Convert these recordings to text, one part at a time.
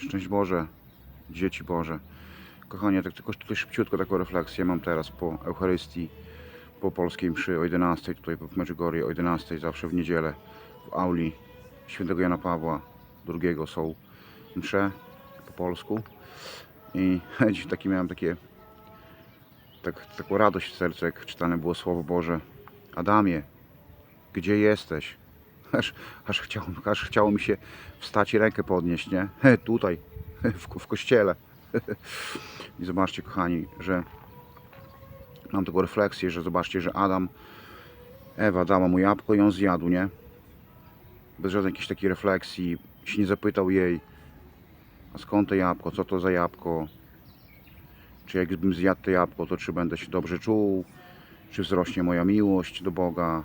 Szczęść Boże, dzieci Boże. Kochanie, tak tylko tutaj szybciutko taką refleksję mam teraz po Eucharystii, po polskiej mszy o 11, tutaj w Medjugorje o 11, zawsze w niedzielę w auli świętego Jana Pawła II są msze po polsku i dziś taki miałem takie tak, taką radość w sercu, jak czytane było Słowo Boże. Adamie, gdzie jesteś? Aż, aż, chciało, aż chciało mi się wstać i rękę podnieść, nie? He, tutaj, w, w kościele. I zobaczcie, kochani, że mam taką refleksję, że zobaczcie, że Adam, Ewa dała mu jabłko i on zjadł, nie? Bez żadnej jakiejś takiej refleksji, się nie zapytał jej, a skąd to jabłko, co to za jabłko, czy jakbym zjadł to jabłko, to czy będę się dobrze czuł, czy wzrośnie moja miłość do Boga.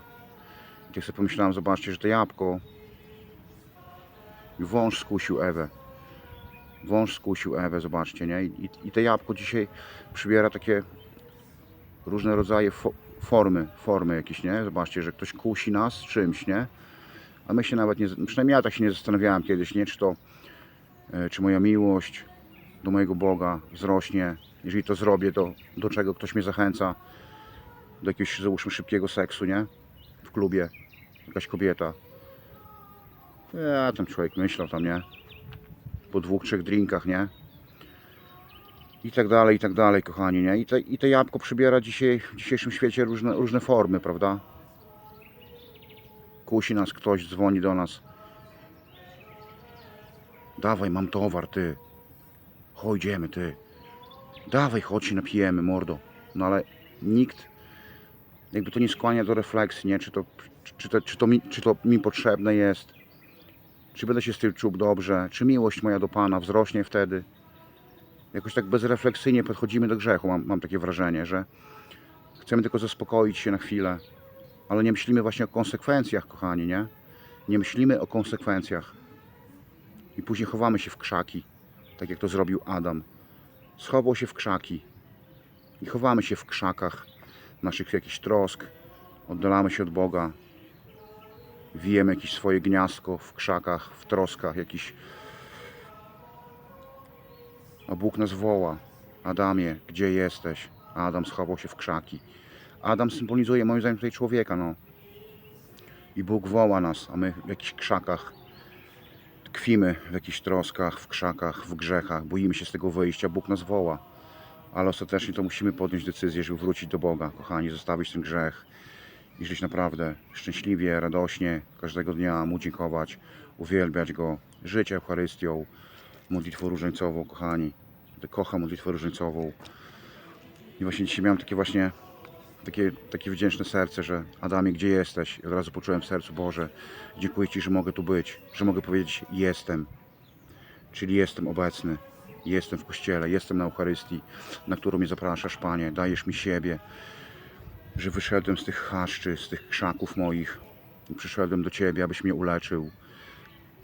Tak sobie pomyślałem, zobaczcie, że to jabłko i wąż skusił Ewę. Wąż skusił Ewę, zobaczcie, nie? I, i to jabłko dzisiaj przybiera takie różne rodzaje fo- formy, formy jakieś, nie? Zobaczcie, że ktoś kusi nas czymś, nie? A my się nawet nie, przynajmniej ja tak się nie zastanawiałem kiedyś, nie? Czy to, e, czy moja miłość do mojego Boga wzrośnie. Jeżeli to zrobię, to do czego ktoś mnie zachęca? Do jakiegoś, załóżmy, szybkiego seksu, nie? W klubie. Jakaś kobieta. Ja tam człowiek myślał tam, nie? Po dwóch, trzech drinkach, nie? I tak dalej, i tak dalej, kochani, nie? I te, i jabłko przybiera dzisiaj, w dzisiejszym świecie różne, różne formy, prawda? Kusi nas ktoś, dzwoni do nas. Dawaj, mam towar, ty. Chodzimy, ty. Dawaj, chodź się napijemy, mordo. No ale nikt jakby to nie skłania do refleksji, nie? Czy to, czy to, czy to, mi, czy to mi potrzebne jest, czy będę się z tym czuł dobrze, czy miłość moja do Pana wzrośnie wtedy. Jakoś tak bezrefleksyjnie podchodzimy do grzechu, mam, mam takie wrażenie, że chcemy tylko zaspokoić się na chwilę, ale nie myślimy właśnie o konsekwencjach, kochani, nie? Nie myślimy o konsekwencjach. I później chowamy się w krzaki, tak jak to zrobił Adam. Schował się w krzaki i chowamy się w krzakach naszych jakichś trosk, oddalamy się od Boga, wijemy jakieś swoje gniazdko w krzakach, w troskach, jakiś. A Bóg nas woła. Adamie, gdzie jesteś? Adam schował się w krzaki. Adam symbolizuje moim zdaniem tutaj człowieka, no. I Bóg woła nas, a my w jakichś krzakach tkwimy, w jakichś troskach, w krzakach, w grzechach, boimy się z tego wyjścia. Bóg nas woła ale ostatecznie to musimy podjąć decyzję, żeby wrócić do Boga, kochani, zostawić ten grzech i żyć naprawdę szczęśliwie, radośnie, każdego dnia Mu dziękować, uwielbiać Go, żyć Eucharystią, modlitwą różańcową, kochani. Kocham modlitwę różańcową. I właśnie dzisiaj miałem takie właśnie takie, takie wdzięczne serce, że Adamie, gdzie jesteś? I od razu poczułem w sercu, Boże, dziękuję Ci, że mogę tu być, że mogę powiedzieć jestem, czyli jestem obecny. Jestem w kościele, jestem na Eucharystii, na którą mnie zapraszasz, Panie. Dajesz mi siebie, że wyszedłem z tych chaszczy, z tych krzaków moich i przyszedłem do Ciebie, abyś mnie uleczył.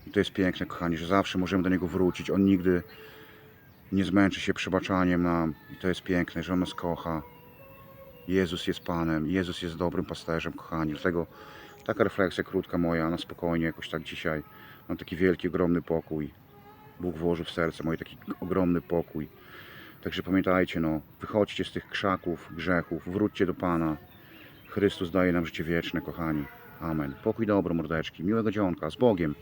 I to jest piękne, kochani, że zawsze możemy do Niego wrócić. On nigdy nie zmęczy się przebaczaniem nam. I to jest piękne, że On nas kocha. Jezus jest Panem, Jezus jest dobrym pasterzem, kochani. Dlatego taka refleksja krótka moja, na spokojnie, jakoś tak dzisiaj. Mam taki wielki, ogromny pokój. Bóg włożył w serce moje taki ogromny pokój. Także pamiętajcie, no, wychodźcie z tych krzaków, grzechów, wróćcie do Pana. Chrystus daje nam życie wieczne, kochani. Amen. Pokój dobro, mordeczki. Miłego dzionka. Z Bogiem.